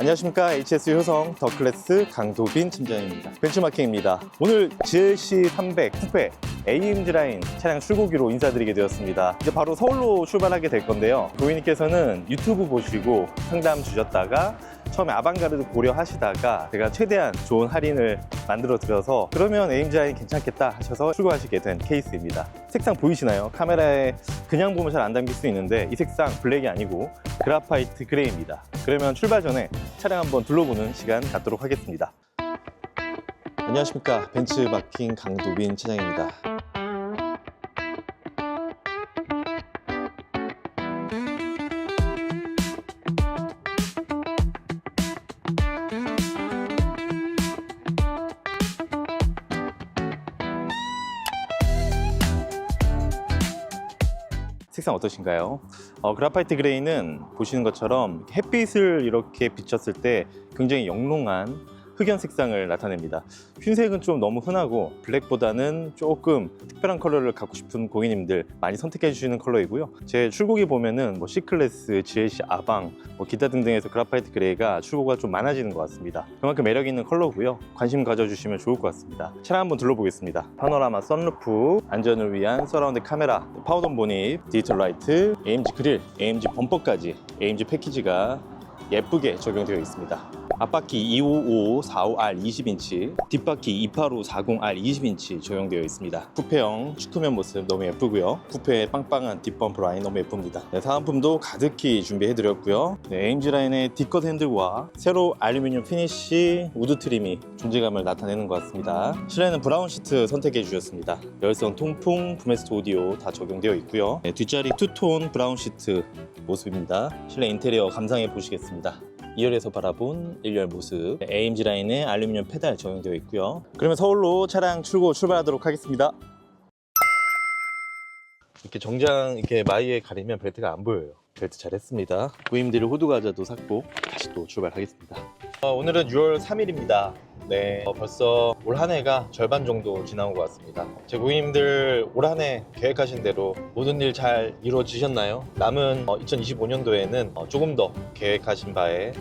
안녕하십니까 HS 효성 더클래스 강도빈 팀장입니다. 벤츠마킹입니다. 오늘 GLC 300 쿠페 AMG 라인 차량 출고기로 인사드리게 되었습니다. 이제 바로 서울로 출발하게 될 건데요. 고객님께서는 유튜브 보시고 상담 주셨다가 처음에 아방가르드 고려하시다가 제가 최대한 좋은 할인을 만들어 드려서 그러면 AMG 라인 괜찮겠다 하셔서 출고하시게 된 케이스입니다. 색상 보이시나요? 카메라에 그냥 보면 잘 안 담길 수 있는데 이 색상 블랙이 아니고 그라파이트 그레이입니다. 그러면 출발 전에 차량 한번 둘러보는 시간 갖도록 하겠습니다. 안녕하십니까 벤츠 마킹 강도빈 차장입니다. 색상 어떠신가요? 어, 그라파이트 그레이는 보시는 것처럼 햇빛을 이렇게 비쳤을 때 굉장히 영롱한 흑연 색상을 나타냅니다. 흰색은 좀 너무 흔하고 블랙보다는 조금 특별한 컬러를 갖고 싶은 고객님들 많이 선택해 주시는 컬러이고요. 제 출고기 보면은 뭐 C클래스, GLC 아방, 뭐 기타 등등에서 그라파이트 그레이가 출고가 좀 많아지는 것 같습니다. 그만큼 매력 있는 컬러고요. 관심 가져주시면 좋을 것 같습니다. 차량 한번 둘러보겠습니다. 파노라마 선루프, 안전을 위한 서라운드 카메라, 파우더 보닛, 디지털 라이트, AMG 그릴, AMG 범퍼까지 AMG 패키지가 예쁘게 적용되어 있습니다. 앞바퀴 255-45R 20인치, 뒷바퀴 285-40R 20인치 적용되어 있습니다. 쿠페형 축구면 모습 너무 예쁘고요. 쿠페의 빵빵한 뒷범프 라인 너무 예쁩니다. 네, 사은품도 가득히 준비해드렸고요. 네, AMG 라인의 D컷 핸들과 세로 알루미늄 피니쉬 우드 트림이 존재감을 나타내는 것 같습니다. 실내는 브라운 시트 선택해 주셨습니다. 열선 통풍, 브메스트 오디오 다 적용되어 있고요. 네, 뒷자리 투톤 브라운 시트 모습입니다. 실내 인테리어 감상해 보시겠습니다. 2열에서 바라본 1열 모습. AMG 라인에 알루미늄 페달 적용되어 있고요. 그러면 서울로 차량 출고 출발하도록 하겠습니다. 이렇게 정장 이렇게 마이에 가리면 벨트가 안 보여요. 벨트 잘했습니다. 고객님들이 호두 과자도 샀고 다시 또 출발하겠습니다 어, 오늘은 6월 3일입니다 네, 어, 벌써 올 한 해가 절반 정도 지나온 것 같습니다. 제 고객님들 올 한 해 계획하신 대로 모든 일 잘 이루어지셨나요? 남은 2025년도에는 조금 더 계획하신 바에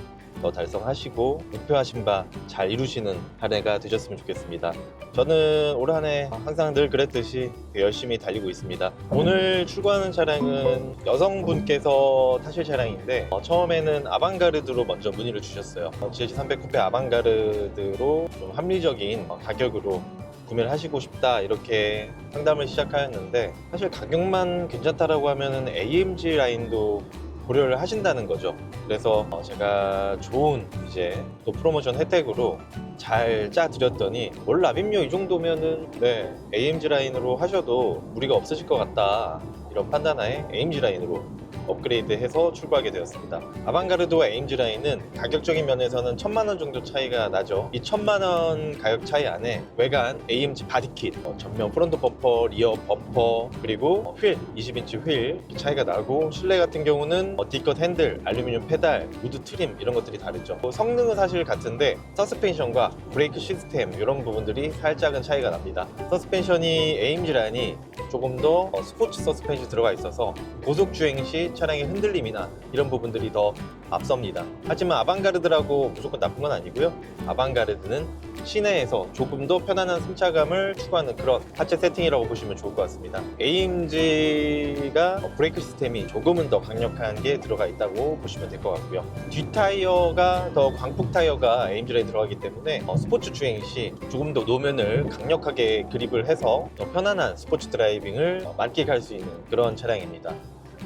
더 달성하시고 목표하신 바 잘 이루시는 한 해가 되셨으면 좋겠습니다. 저는 올 한 해 항상 늘 그랬듯이 열심히 달리고 있습니다. 오늘 출고하는 차량은 여성분께서 타실 차량인데 어, 처음에는 아방가르드로 먼저 문의를 주셨어요. 어, GLC300 쿠페 아방가르드로 좀 합리적인 어, 가격으로 구매를 하시고 싶다 이렇게 상담을 시작하였는데 사실 가격만 괜찮다라고 하면은 AMG 라인도 고려를 하신다는 거죠. 그래서 어, 제가 좋은 이제 또 프로모션 혜택으로 잘 짜드렸더니 뭘 라빔료 이 정도면은 네 AMG 라인으로 하셔도 무리가 없으실 것 같다. 이런 판단하에 AMG 라인으로 업그레이드해서 출고하게 되었습니다. 아방가르드와 AMG 라인은 가격적인 면에서는 천만 원 정도 차이가 나죠. 이 천만 원 가격 차이 안에 외관 AMG 바디킷, 어, 전면 프론트 범퍼, 리어 범퍼, 그리고 어, 휠 20인치 휠 차이가 나고 실내 같은 경우는 어, D컷 핸들, 알루미늄 페달, 우드 트림 이런 것들이 다르죠. 뭐 성능은 사실 같은데 서스펜션과 브레이크 시스템 이런 부분들이 살짝은 차이가 납니다. 서스펜션이 AMG 라인이 조금 더 어, 스포츠 서스펜션이 들어가 있어서 고속 주행 시 차량의 흔들림이나 이런 부분들이 더 앞섭니다. 하지만 아방가르드라고 무조건 나쁜 건 아니고요. 아방가르드는 시내에서 조금 더 편안한 승차감을 추구하는 그런 하체 세팅이라고 보시면 좋을 것 같습니다. AMG가 브레이크 시스템이 조금은 더 강력한 게 들어가 있다고 보시면 될 것 같고요. 뒷 타이어가 더 광폭 타이어가 AMG 라인 들어가기 때문에 어, 스포츠 주행 시 조금 더 노면을 강력하게 그립을 해서 더 편안한 스포츠 드라이빙을 어, 만끽할 수 있는 그런 차량입니다.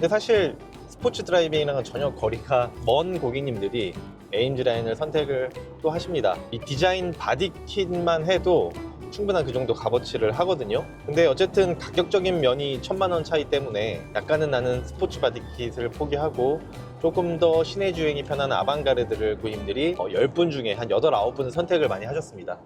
근데 사실 스포츠 드라이빙이랑은 전혀 거리가 먼 고객님들이 AMG 라인을 선택을 또 하십니다. 이 디자인 바디킷만 해도 충분한 그 정도 값어치를 하거든요. 근데 어쨌든 가격적인 면이 천만 원 차이 때문에 약간은 나는 스포츠 바디킷을 포기하고 조금 더 시내 주행이 편한 아방가르드를 고객님들이 어, 10분 중에 한 8, 9분은 선택을 많이 하셨습니다.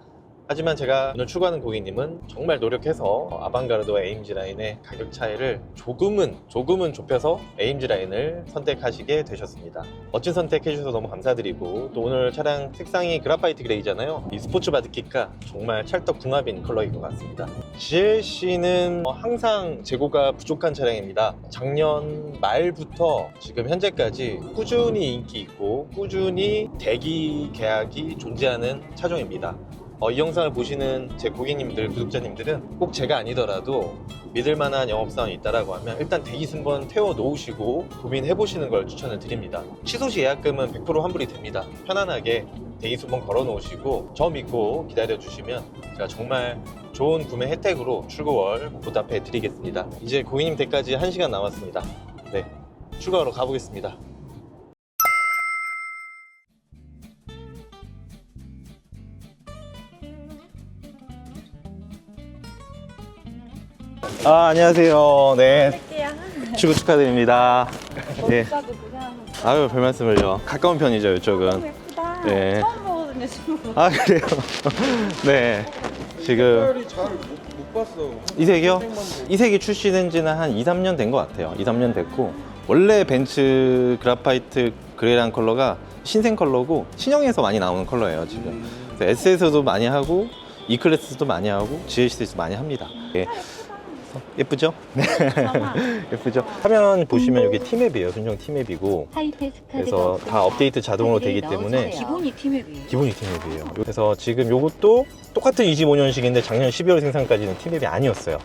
하지만 제가 오늘 추구하는 고객님은 정말 노력해서 아방가르드와 AMG 라인의 가격 차이를 조금은 조금은 좁혀서 AMG 라인을 선택하시게 되셨습니다. 멋진 선택해 주셔서 너무 감사드리고 또 오늘 차량 색상이 그라파이트 그레이잖아요. 이 스포츠 바디킷과 정말 찰떡 궁합인 컬러인 것 같습니다. GLC는 항상 재고가 부족한 차량입니다. 작년 말부터 지금 현재까지 꾸준히 인기 있고 꾸준히 대기 계약이 존재하는 차종입니다. 어, 이 영상을 보시는 제 고객님들, 구독자님들은 꼭 제가 아니더라도 믿을 만한 영업사원이 있다라고 하면 일단 대기 순번 태워 놓으시고 고민해 보시는 걸 추천을 드립니다. 취소 시 예약금은 100% 환불이 됩니다. 편안하게 대기 순번 걸어 놓으시고 저 믿고 기다려 주시면 제가 정말 좋은 구매 혜택으로 출고월 보답해 드리겠습니다. 이제 고객님 댁까지 1시간 남았습니다. 네. 출고하러 가보겠습니다. 아, 안녕하세요. 네. 할게요. 출고 축하드립니다. 네. 오빠도 고생하셨어요. 아유, 별 말씀을요. 가까운 편이죠, 이쪽은. 예쁘다. 네. 처음 보거든요, 지금. 아, 그래요? 네. 지금 색깔이 잘못 봤어. 이 색이요? 이 색이 출시된 지는 한 2, 3년 된 것 같아요. 2, 3년 됐고 원래 벤츠 그라파이트 그레이라는 컬러가 신생 컬러고 신형에서 많이 나오는 컬러예요 지금. 그래서 S에서도 많이 하고 E 클래스도 많이 하고 GLC에서 많이 합니다. 예. 예쁘죠? 네. 예쁘죠? 화면 보시면 여기 티맵이에요. 순정 티맵이고 그래서 다 업데이트 자동으로 되기 때문에 기본이 티맵이에요. 기본이 티맵이에요. 그래서 지금 요것도 똑같은 25년식인데 작년 12월 생산까지는 티맵이 아니었어요.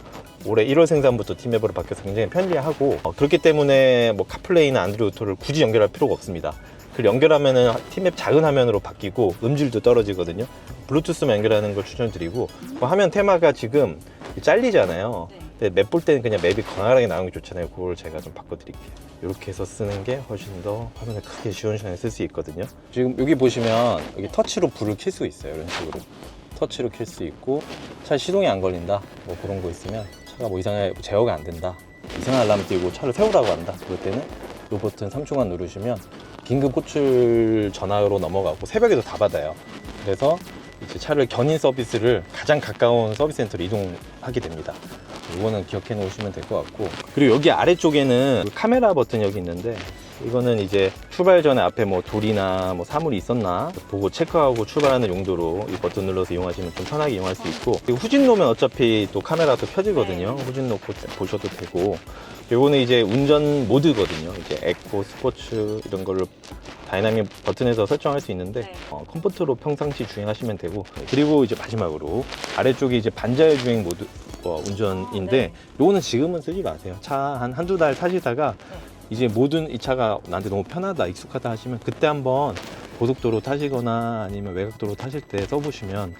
올해 1월 생산부터 티맵으로 바뀌어서 굉장히 편리하고 어, 그렇기 때문에 뭐 카플레이나 안드로이드 오토를 굳이 연결할 필요가 없습니다. 그걸 연결하면은 티맵 작은 화면으로 바뀌고 음질도 떨어지거든요. 블루투스만 연결하는 걸 추천드리고 그 화면 테마가 지금 잘리잖아요. 근데 맵 볼 때는 그냥 맵이 광활하게 나오는 게 좋잖아요. 그걸 제가 좀 바꿔드릴게요. 이렇게 해서 쓰는 게 훨씬 더 화면을 크게 시원시원하게 쓸 수 있거든요. 지금 여기 보시면 여기 터치로 불을 켤 수 있어요. 이런 식으로. 터치로 켤 수 있고 차 시동이 안 걸린다. 뭐 그런 거 있으면 차가 뭐 이상하게 제어가 안 된다. 이상한 알람 띄고 차를 세우라고 한다. 그럴 때는 이 버튼 3초간 누르시면 긴급 호출 전화로 넘어가고 새벽에도 다 받아요. 그래서 이제 차를 견인 서비스를 가장 가까운 서비스 센터로 이동하게 됩니다. 이거는 기억해 놓으시면 될 것 같고. 그리고 여기 아래쪽에는 그 카메라 버튼 여기 있는데 이거는 이제 출발 전에 앞에 뭐 돌이나 뭐 사물이 있었나 보고 체크하고 출발하는 용도로 이 버튼 눌러서 이용하시면 좀 편하게 이용할 수 있고 그리고 후진 놓으면 어차피 또 카메라도 켜지거든요 후진 놓고 보셔도 되고 요거는 이제 운전 모드거든요 이제 에코 스포츠 이런 걸로 다이나믹 버튼에서 설정할 수 있는데 네. 어, 컴포트로 평상시 주행하시면 되고 그리고 이제 마지막으로 아래쪽에 이제 반자율 주행 모드 어, 운전인데 네. 요거는 지금은 쓰지 마세요 차 한 한두 달 타시다가 네. 이제 모든 이 차가 나한테 너무 편하다 익숙하다 하시면 그때 한번 고속도로 타시거나 아니면 외곽도로 타실 때 써보시면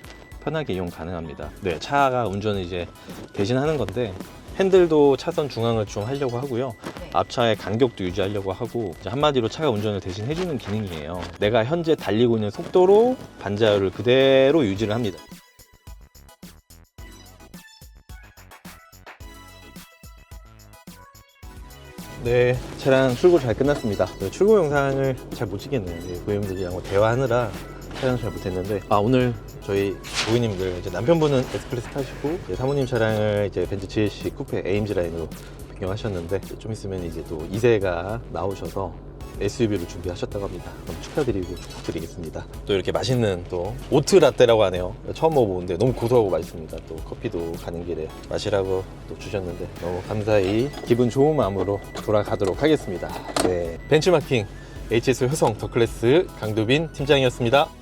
편하게 이용 가능합니다 네 차가 운전을 이제 대신 하는 건데 핸들도 차선 중앙을 좀 하려고 하고요 네. 앞차의 간격도 유지하려고 하고 한마디로 차가 운전을 대신 해주는 기능이에요. 내가 현재 달리고 있는 속도로 반자율을 그대로 유지를 합니다. 네, 차량 출고 잘 끝났습니다. 네, 출고 영상을 잘 못 찍겠네요. 예, 고객님들이랑 뭐 대화하느라 촬영 잘 못했는데, 아 오늘 저희 고객님들 이제 남편분은 S 클래스 타시고 이제 사모님 차량을 이제 벤츠 GLC 쿠페 AMG 라인으로 변경하셨는데 좀 있으면 이제 또 2세가 나오셔서 SUV를 준비하셨다고 합니다. 그럼 축하드리고 축복드리겠습니다. 또 이렇게 맛있는 또 오트 라떼라고 하네요. 처음 먹어보는데 너무 고소하고 맛있습니다. 또 커피도 가는 길에 마시라고 또 주셨는데 너무 감사히 기분 좋은 마음으로 돌아가도록 하겠습니다. 네, 벤치마킹 HS 효성 더클래스 강두빈 팀장이었습니다.